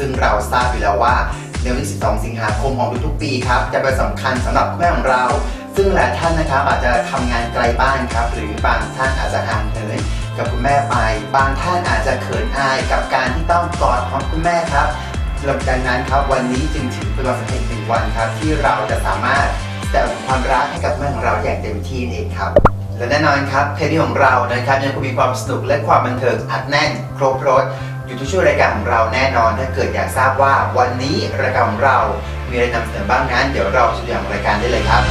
ซึ่งเราทราบอยู่แล้วว่าในวันที่12 สิงหาคมของทุกๆปีครับจะเป็นสำคัญสำหรับแม่ของเรา ซึ่งหลายท่านนะครับอาจจะทำงานไกลบ้านครับ หรือบางท่านอาจจะห่างเหินกับคุณแม่ไป บางท่านอาจจะเขินอายกับการที่ต้องกอดของคุณแม่ครับดังนั้นครับวันนี้จึงถือเป็นวันสำคัญหนึ่งวันครับ ที่เราจะสามารถแสดงความรักให้กับแม่ของเราอย่างเต็มที่เองครับและแน่นอนครับเทปนี้ของเรานะครับยังคงมีความสนุกและความบันเทิงอัดแน่น ครบรถ อยู่ทุกช่วงรายการของเราแน่นอน ถ้าเกิดอยากทราบว่าวันนี้รายการของเรา มีอะไรนำเสนอบ้างนั้น เดี๋ยวเราจะดูอย่างรายการได้เลยครับ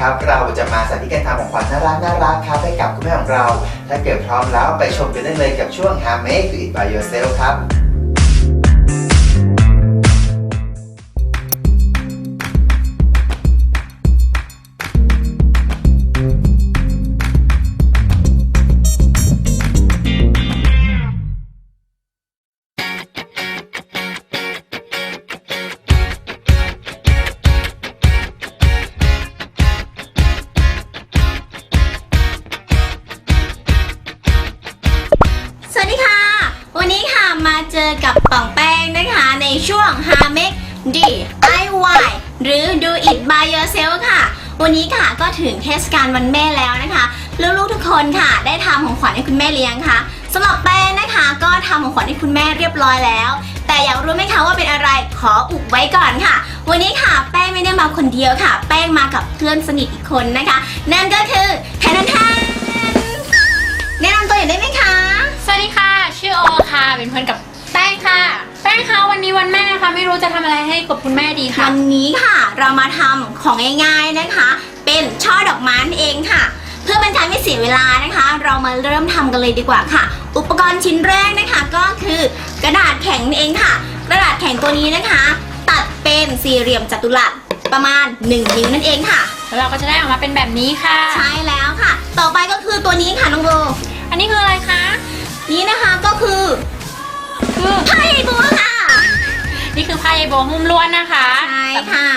ครับ เราจะมาสาธิตการทำของขวัญน่ารักน่ารักครับให้กับคุณแม่ของเรา ถ้าเกิดพร้อมแล้วไปชมกันได้เลยกับช่วง h a Make It By Yourself ครับ วันนี้ค่ะก็ถึงเทศกาลวันแม่แล้วนะคะลูกๆทุกคนค่ะ ได้ทำของขวัญให้คุณแม่เลี้ยงค่ะสำหรับแป้งนะคะ ก็ทำของขวัญให้คุณแม่เรียบร้อยแล้ว แต่อยากรู้ไหมคะว่าเป็นอะไรขออุบไว้ก่อนค่ะ วันนี้ค่ะแป้งไม่ได้มาคนเดียวค่ะ แป้งมากับเพื่อนสนิทอีกคนนะคะ นั่นก็คือแทนแทนแนะนำตัวหน่อยได้ไหมคะ สวัสดีค่ะ ชื่อโอค่ะ เป็นเพื่อนกับแป้งค่ะ แป้งคะวันนี้วันแม่ค่ะ ไม่รู้จะทำอะไรให้กับคุณแม่ดีค่ะ วันนี้ค่ะเรามาทำของง่ายๆนะคะ เป็นช่อดอกไม้นั่นเองค่ะ เพื่อเป็นการไม่เสียเวลานะคะ เรามาเริ่มทำกันเลยดีกว่าค่ะ อุปกรณ์ชิ้นแรกนะคะก็คือกระดาษแข็งนั่นเองค่ะ กระดาษแข็งตัวนี้นะคะ ตัดเป็นสี่เหลี่ยมจัตุรัสประมาณ 1 นิ้วนั่นเองค่ะ แล้วเราก็จะได้ออกมาเป็นแบบนี้ค่ะ ใช่แล้วค่ะ ต่อไปก็คือตัวนี้ค่ะน้องโบอันนี้คืออะไรคะ นี้นะคะก็คือคือไพ่บัวค่ะ นี่คือไพ่โบหุ้มล้วนนะคะใช่ค่ะ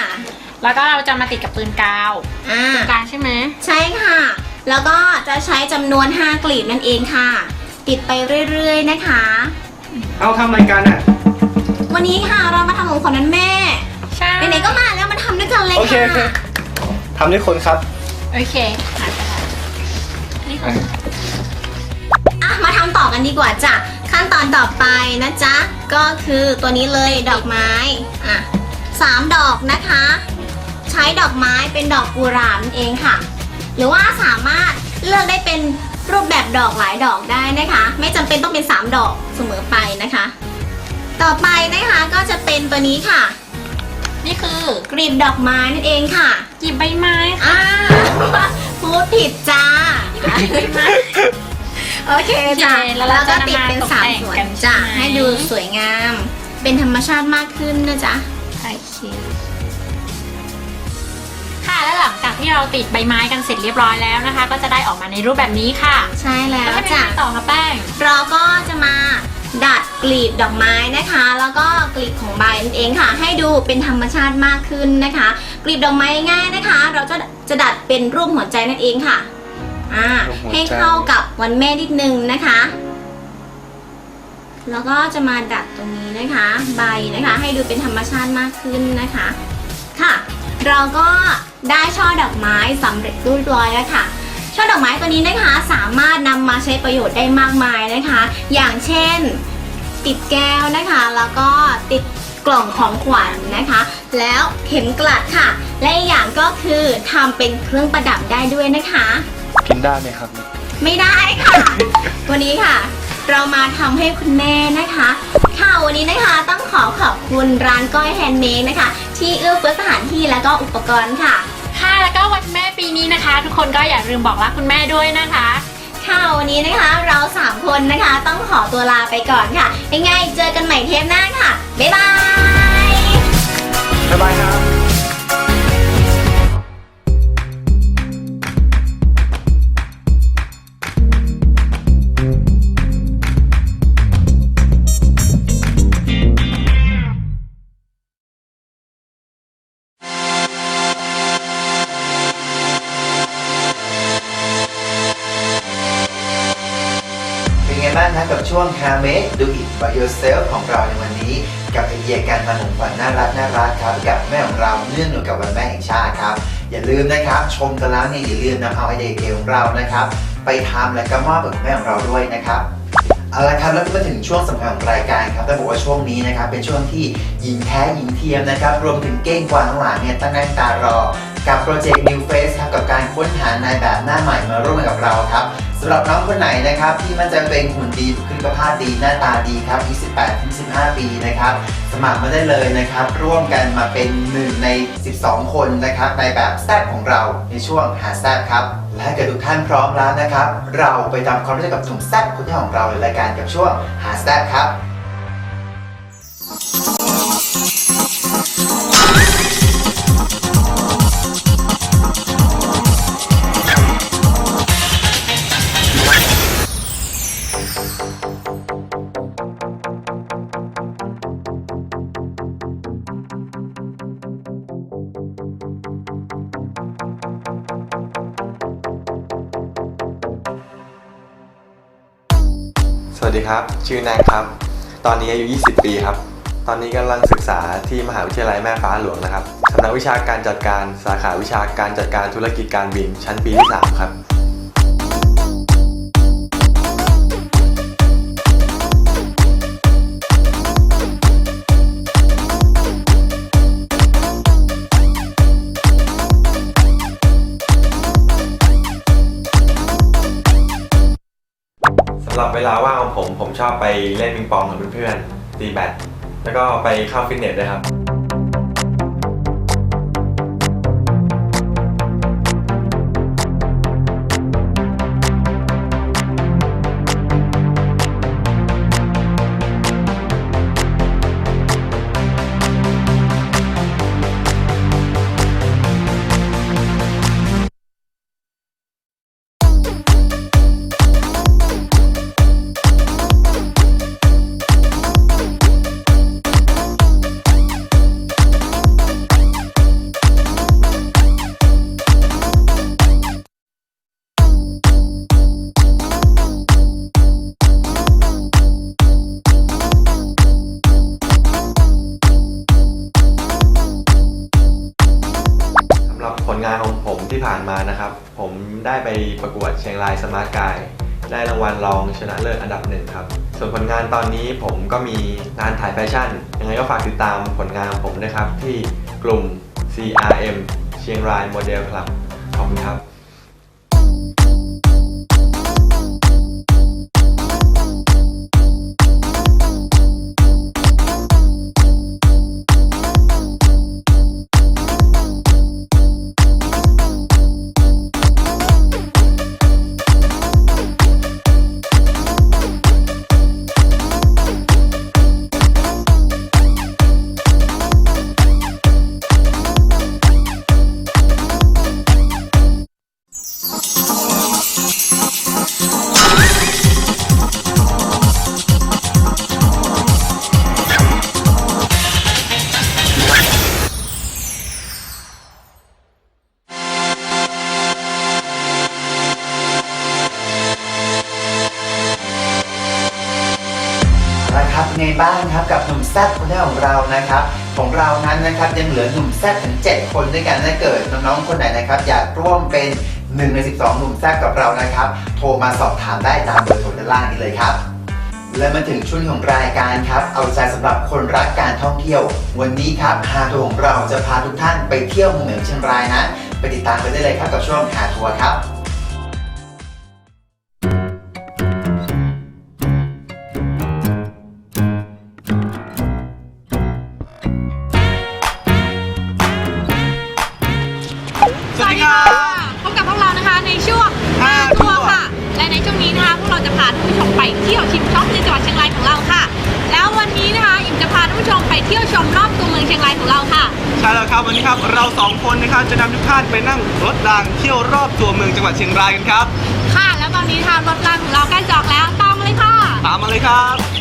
แล้วก็เราจะมาติดกับปืนกาวอ่าปืนกลางใช่ไหมใช่ค่ะ แล้วก็จะใช้จำนวน 5 กลีบนั่นเองค่ะ ติดไปเรื่อยๆนะคะ เอาทำรายการอะ วันนี้ค่ะเรามาทำของขวัญนั้นแม่ ใช่ไหนๆก็มาแล้วมาทำด้วยกันเลยโอเคโอเคค่ะทำด้วยคนครับโอเคหายไปแล้วอันนี้ของอะมาทำต่อกันดีกว่าจ้ะ ขั้นตอนต่อไปนะจ๊ะ ก็คือตัวนี้เลยดอกไม้อะสามดอกนะคะ ใช้ดอกไม้เป็นดอกกุหลาบนั่นเองค่ะ หรือว่าสามารถเลือกได้เป็นรูปแบบดอกหลายดอกได้นะคะ ไม่จำเป็นต้องเป็น 3 ดอกเสมอไปนะคะ ต่อไปนะคะก็จะเป็นตัวนี้ค่ะ นี่คือกลีบดอกไม้นั่นเองค่ะหยิบใบไม้ค่ะอ่าพูดผิดจ้า โอเคจ้ะโอเคแล้วเราจะก็ติดเป็นสามนำมาตกแต่งส่วนกันจ้ะใช่ไหมให้ดูสวยงาม เป็นธรรมชาติมากขึ้นนะจ๊ะโอเคค่ะแล้วหลังจากที่เราติดใบไม้กันเสร็จเรียบร้อยแล้วนะคะ ก็จะได้ออกมาในรูปแบบนี้ค่ะ ใช่แล้แล้ววทำยังจ้ะไงต่อคะแป้งเราก็จะมาดัดกลีบดอกไม้นะคะ แล้วก็กลีบของใบนั่นเองค่ะ ให้ดูเป็นธรรมชาติมากขึ้นนะคะ กลีบดอกไม้ง่ายนะคะ เราจะจะดัดเป็นรูปหัวใจนั่นเองค่ะ อ่ารูปหัวใจให้เข้ากับวันแม่นิดนึงนะคะ แล้วก็จะมาดัดตรงนี้นะคะ ใบนะคะ ให้ดูเป็นธรรมชาติมากขึ้นนะคะ ค่ะ เราก็ได้ช่อดอกไม้สำเร็จเรียบร้อยแล้วค่ะช่อดอกไม้ตัวนี้นะคะสามารถนำมาใช้ประโยชน์ได้มากมายนะคะ อย่างเช่น ติดแก้วนะคะ แล้วก็ติดกล่องของขวัญนะคะ แล้วเข็มกลัดค่ะ และอีกอย่างก็คือทำเป็นเครื่องประดับได้ด้วยนะคะ กินได้ไหมครับ ไม่ได้ค่ะ วันนี้ค่ะ เรามาทำให้คุณแม่นะคะ ค่ะวันนี้นะคะต้องขอขอบคุณร้านก้อยแฮนด์เมดนะคะ ที่เอื้อเฟื้อสถานที่และก็อุปกรณ์ค่ะ ค่ะแล้วก็วันแม่ปีนี้นะคะ ทุกคนก็อย่าลืมบอกรักคุณแม่ด้วยนะคะ ค่ะวันนี้นะคะเราสามคนนะคะต้องขอตัวลาไปก่อนค่ะยังไงเจอกันใหม่เทปหน้าค่ะบ๊ายบาย บ๊ายบายครับ ลืมนะครับ ชมกันแล้วเนี่ยอย่าลืมนำเอาไอเดียเก๋ของเรานะครับ ไปทำและก็มอบกับคุณแม่ของเราด้วยนะครับเอาละครับแล้วก็มาถึงช่วงสำคัญของรายการครับต้องบอกว่าช่วงนี้นะครับเป็นช่วงที่หญิงแท้หญิงเทียมนะครับ รวมถึงเก้งกวางทั้งหลายเนี่ยตั้งหน้าตารอ กับโปรเจกต์ New Face ครับกับการค้นหานายแบบหน้าใหม่มาร่วมกับเราครับ สำหรับน้องคนไหนนะครับ ที่มันจะเป็นหุ่นดีบุคลิกภาพดีหน้าตาดีครับอายุ18ถึง15 ปีนะครับ สมัครมาได้เลยนะครับ ร่วมกันมาเป็นหนึ่งใน 12 คนนะครับ ในแบบแซบของเราในช่วงหาแซบครับ และถ้าเกิดทุกท่านพร้อมแล้วนะครับ เราไปทำความรู้จักกับหนุ่มแซบคนที่ของเราในรายการกับช่วงหาแซบครับ ชื่อแนงครับ ตอนนี้อายุ 20 ปีครับ ตอนนี้กำลังศึกษาที่มหาวิทยาลัยแม่ฟ้าหลวงนะครับสำนักวิชาการจัดการสาขาวิชาการจัดการธุรกิจการบินชั้นปีที่3ครับ หรับเวลาว่างของผมผมชอบไปเล่นปิงปองกับเพื่อนๆตีแบดแล้วก็ไปเข้าฟิตเนสด้วยครับ ประกวดเชียงรายสมาร์ทกายได้รางวัลรองชนะเลิศอันดับหนึ่งครับ ส่วนผลงานตอนนี้ผมก็มีงานถ่ายแฟชั่น ยังไงก็ฝากติดตามผลงานผมนะครับ ที่กลุ่ม CRM เชียงรายโมเดลครับ ขอบคุณครับ นุ่มแซ่บคนแรกของเรานะครับ ของเรานั้นนะครับยังเหลือหนุ่มแซ่บถึง 7 คนด้วยกันถ้าเกิดน้องๆคนไหนนะครับ อยากร่วมเป็น1ใน 12 หนุ่มแซ่บกับเรานะครับ โทรมาสอบถามได้ตามเบอร์โทรด้านล่างนี้เลยครับ และมาถึงช่วงของรายการครับ เอาใจสำหรับคนรักการท่องเที่ยว วันนี้ครับหาทัวร์ของเราจะพาทุกท่านไปเที่ยวเมืองเหนือเชียงรายนะไปติดตามกันได้เลยครับกับช่วงหาทัวร์ครับ เมืองจังหวัดเชียงรายกันครับ ค่ะ แล้วตอนนี้ทางรถรางของเราใกล้จะออกแล้วตามมาเลยค่ะ ตามมาเลยครับ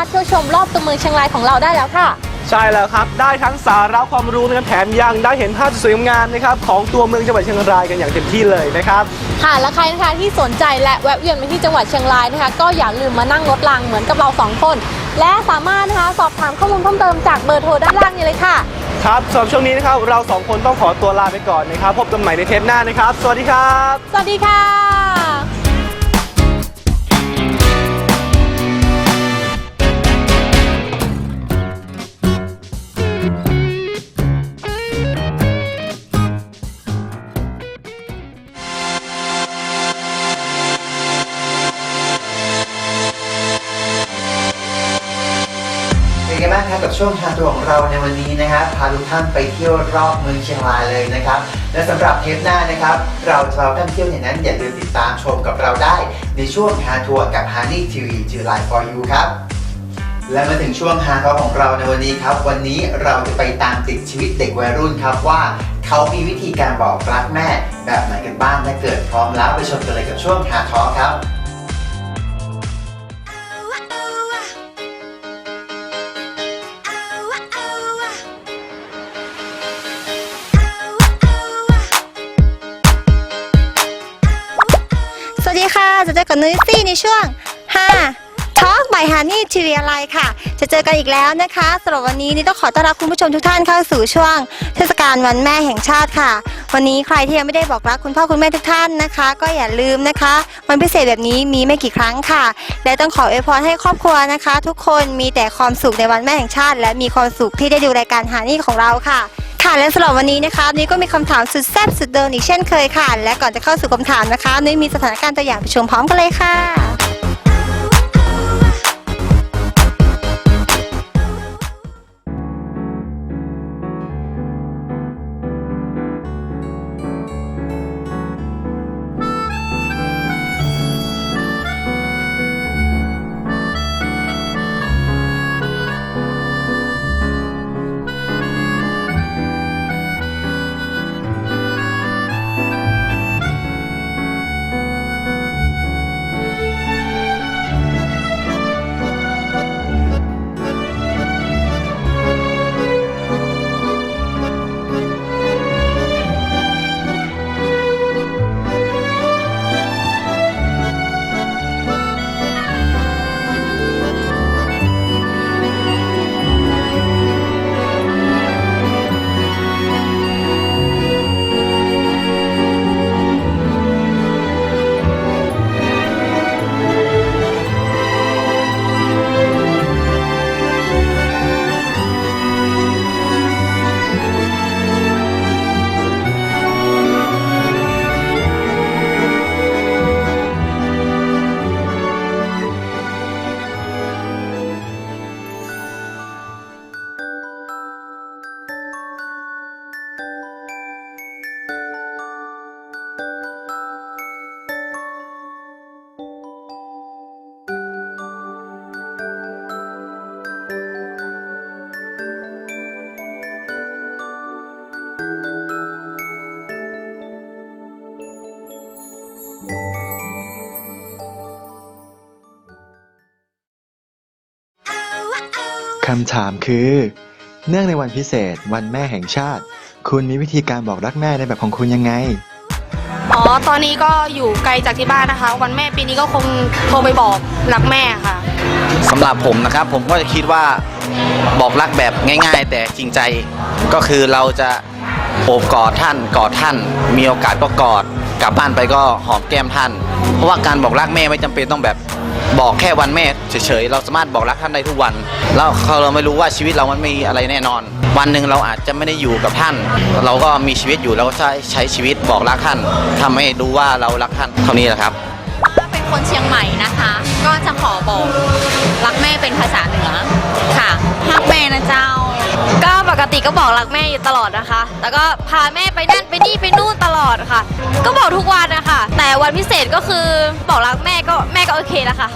าก็สามารถเที่ยวชมรอบตัวเมืองเชียงรายของเราได้แล้วค่ะ ใช่แล้วครับ ได้ทั้งสาระความรู้นะครับแถมยังได้เห็นภาพสวยงามนะครับของตัวเมืองจังหวัดเชียงรายกันอย่างเต็มที่เลยนะครับ ค่ะและใครนะคะที่สนใจและแวะเวียนมาที่จังหวัดเชียงรายนะคะ ก็อย่าลืมมานั่งรถรางเหมือนกับเราสองคน และสามารถนะคะสอบถามข้อมูลเพิ่มเติมจากเบอร์โทรด้านล่างนี้เลยค่ะ ครับสำหรับช่วงนี้นะครับเราสองคนต้องขอตัวลาไปก่อนนะครับ พบกันใหม่ในเทปหน้านะครับ สวัสดีครับ สวัสดีค่ะ กัวงทางตัวของเราในวันนี้นะครับพาทุกท่านไปเที่ยวรอบเมืองเชียงรายเลยนะครับ และสำหรับเทปหน้านะครับ เราจะพาท่านเที่ยวอย่างนั้นอย่าลืมติดตามชมกับเราได้ในช่วงฮาทัวร์กับ h a r d y TV จือไลน์ for you ครับและมาถึงช่วงฮาทัวร์ของเราในวันนี้ครับ วันนี้เราจะไปตามติดชีวิตเด็กวัยรุ่นครับว่า เขามีวิธีการบอกรักแม่แบบไหนกันบ้างถ้าเกิดพร้อมแล้วไปชมกันเลยกับช่วงฮาทอครับ นุ้ยซี่ในช่วง 5 Talk by Honey TV อะไรค่ะ จะเจอกันอีกแล้วนะคะสำหรับวันนี้นี่ต้องขอต้อนรับคุณผู้ชมทุกท่านเข้าสู่ช่วง เทศกาลวันแม่แห่งชาติค่ะ วันนี้ใครที่ยังไม่ได้บอกรักคุณพ่อคุณแม่ทุกท่านนะคะ ก็อย่าลืมนะคะ วันพิเศษแบบนี้มีไม่กี่ครั้งค่ะ และต้องขออวยพรให้ครอบครัวนะคะ ทุกคนมีแต่ความสุขในวันแม่แห่งชาติ และมีความสุขที่ได้ดูรายการหานี่ของเราค่ะ ค่ะและสำหรับวันนี้นะคะนี้ก็มีคำถามสุดแซ่บสุดเดินอีกเช่นเคยค่ะ และก่อนจะเข้าสู่คำถามนะคะนุ้ยมีสถานการณ์ตัวอย่างไปชมพร้อมกันเลยค่ะ คำถามคือ เนื่องในวันพิเศษ วันแม่แห่งชาติ คุณมีวิธีการบอกรักแม่ในแบบของคุณยังไง อ๋อ ตอนนี้ก็อยู่ไกลจากที่บ้านนะคะ วันแม่ปีนี้ก็คงโทรไปบอกรักแม่ค่ะ สำหรับผมนะครับผมก็จะคิดว่าบอกรักแบบง่าย ๆ แต่จริงใจก็คือเราจะโอบกอดท่านกอดท่าน มีโอกาสก็กอด กลับบ้านไปก็หอมแก้มท่าน เพราะว่าการบอกรักแม่ไม่จำเป็นต้องแบบบอกแค่วันแม่เฉยๆ เราสามารถบอกรักท่านได้ทุกวัน แล้วเราไม่รู้ว่าชีวิตเรามันไม่มีอะไรแน่นอน วันหนึ่งเราอาจจะไม่ได้อยู่กับท่าน เราก็มีชีวิตอยู่เราก็ใช้ใช้ชีวิตบอกรักท่านทำให้รู้ว่าเรารักท่านเท่านี้แหละครับถ้าเป็นคนเชียงใหม่นะคะ ก็จะขอบอกรักแม่เป็นภาษาเหนือค่ะรักแม่นะเจ้า ก็ปกติก็บอกรักแม่อยู่ตลอดนะคะ แล้วก็พาแม่ไปนั่นไปนี่ไปนู่นตลอดค่ะ ก็บอกทุกวันนะคะ แต่วันพิเศษก็คือบอกรักแม่ก็แม่ก็โอเคแล้วค่ะ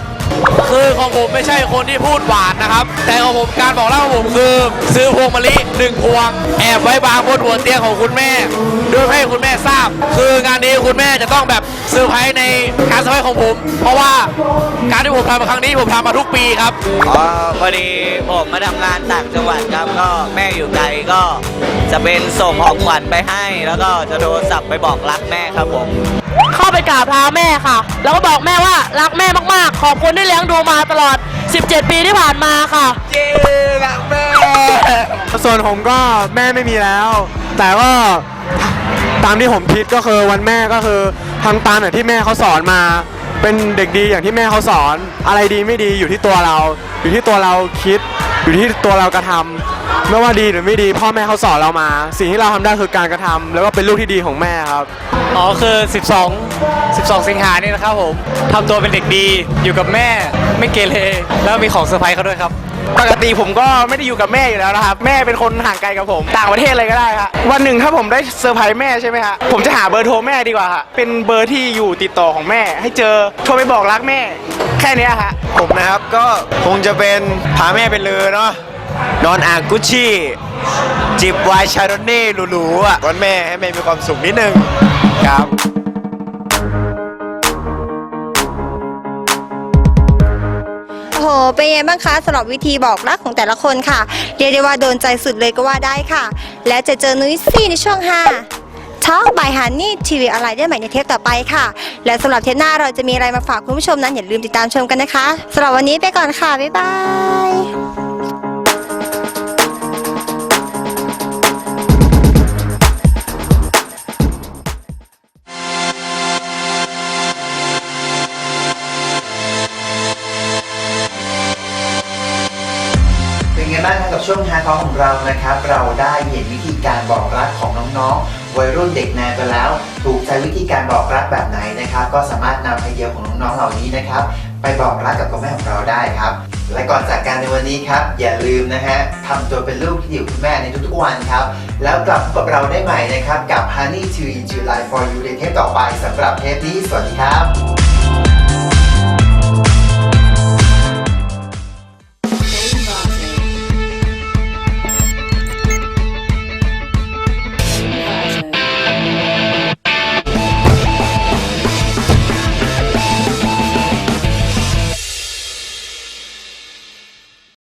คือของผมไม่ใช่คนที่พูดหวานนะครับ แต่ของผมการบอกเล่าของผมคือ ซื้อพวงมะลิหนึ่งพวง แอบไว้บางบนหัวเตียงของคุณแม่ดยไม่ให้คุณแม่ทราบ คืองานนี้คุณแม่จะต้องแบบเซอร์ไพรส์ในการเซอร์ไพรส์ของผม เพราะว่าการที่ผมทำมาครั้งนี้ผมทำมาทุกปีครับอ๋อพอดีผมมาทำงานต่างจังหวัดครับก็แม่อยู่ไกลก็จะเป็นส่งของขวัญไปให้ แล้วก็จะโทรศัพท์ไปบอกรักแม่ครับผมเข้าไปกราบเท้าแม่ค่ะ แล้วก็บอกแม่ว่ารักแม่มากๆ ขอบคุณที่เลี้ยงดูมาตลอด 17 ปีที่ผ่านมาค่ะส่วนผมก็แม่ไม่มีแล้ว แต่ก็ตามที่ผมคิดก็คือวันแม่ก็คือทำตามอย่างที่แม่เขาสอนมา เป็นเด็กดีอย่างที่แม่เขาสอน อะไรดีไม่ดีอยู่ที่ตัวเรา อยู่ที่ตัวเราคิด อยู่ที่ตัวเรากระทำไม่ว่าดีหรือไม่ดี พ่อแม่เขาสอนเรามา สิ่งที่เราทำได้คือการกระทำแล้วก็เป็นลูกที่ดีของแม่ครับอ๋อคือ 12 12 สิงหานี่นะครับผมทำตัวเป็นเด็กดีอยู่กับแม่ไม่เกเรแล้วมีของเซอร์ไพรส์เขาด้วยครับปกติผมก็ไม่ได้อยู่กับแม่อยู่แล้วนะครับ แม่เป็นคนห่างไกลกับผม ต่างประเทศเลยก็ได้ครับวันหนึ่งถ้าผมได้เซอร์ไพรส์แม่ใช่ไหมฮะผมจะหาเบอร์โทรแม่ดีกว่าฮะเป็นเบอร์ที่อยู่ติดต่อของแม่ ให้เจอโทรไปบอกรักแม่ แค่เนี้ยฮะผมนะครับก็คงจะเป็นพาแม่ไปเลยเนาะนอนอ่างกุชชี่จิบไวน์ชาโรเน่หรูๆอะวันแม่ให้แม่มีความสุขนิดนึงครับโอ้โห เป็นไงบ้างคะสำหรับวิธีบอกรักของแต่ละคนค่ะ เรียกได้ว่าโดนใจสุดเลยก็ว่าได้ค่ะ แล้วจะเจอนุ้ยซี่ในช่วง5 Talk by Honey TV อะไรได้ใหม่ในเทปต่อไปค่ะ และสำหรับเทปหน้าเราจะมีอะไรมาฝากคุณผู้ชมนั้นอย่าลืมติดตามชมกันนะคะสำหรับวันนี้ไปก่อนค่ะ บ๊ายบายเป็นไงบ้างครับกับช่วงฮาท้องของเรานะครับ เราได้เห็นวิธี การบอกรักของน้องๆ วัยรุ่นเด็กแนวไปแล้ว ถูกใจวิธีการบอกรักแบบไหนนะครับ ก็สามารถนำไอเดียของน้องๆเหล่านี้นะครับ ไปบอกรักกับคุณแม่ของเราได้ครับ และก่อนจากกันในวันนี้ครับ อย่าลืมนะฮะทำตัวเป็นลูกที่ดีของคุณแม่ในทุกๆวันครับ แล้วกลับพบกับเราได้ใหม่นะครับ กับ Honey to July for You ในเทปต่อไปสำหรับเทปนี้สวัสดีครับ